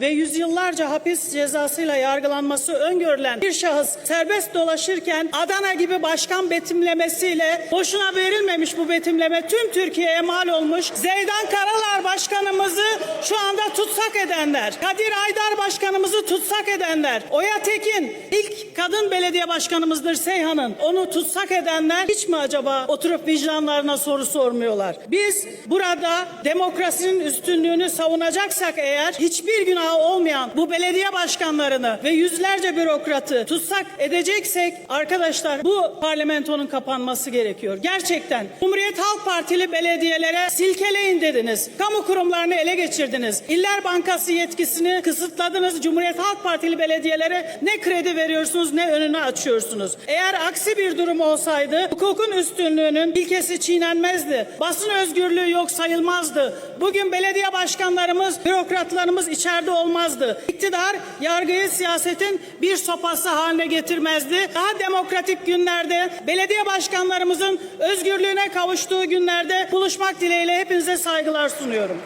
ve yüzyıllarca hapis cezasıyla yargılanması öngörülen bir şahıs serbest dolaşırken Adana gibi başkan betimlemesiyle boşuna verilmemiş bu betimleme tüm Türkiye'ye mal olmuş. Zeydan Karalar başkanımızı şu anda tutsak edenler, Kadir Aydar başkanımızı tutsak edenler, Oya Tekin ilk kadın belediye başkanımızdır Seyhan'ın. Onu tutsak edenler hiç mi acaba oturup vicdanlarına soru sormuyorlar? Biz burada demokrasinin üstünlüğünü savunacaksak eğer hiçbir günahı olmayan bu belediye başkanlarını ve yüzlerce bürokratı tutsak edeceksek arkadaşlar bu parlamentonun kapanması gerekiyor. Gerçekten Cumhuriyet Halk Partili belediyelere silkeleyin dediniz. Kamu kurumlarını ele geçirdiniz. İller Bankası yetkisini kısıtladınız. Cumhuriyet Halk Partili belediyelere ne kredi veriyorsunuz ne önünü açıyorsunuz. Eğer aksi bir durum olsaydı hukukun üstünlüğünün ilkesi çiğnenmezdi. Basın özgürlüğü yok sayılmazdı. Bugün belediye başkanlarımız, bürokratlarımız içeride olmazdı. İktidar yargıyı siyasetin bir sopası haline getirmezdi. Daha demokratik günlerde belediye başkanlarımızın özgürlüğüne kavuştuğu günlerde buluşmak dileğiyle hepinize saygılar sunuyorum.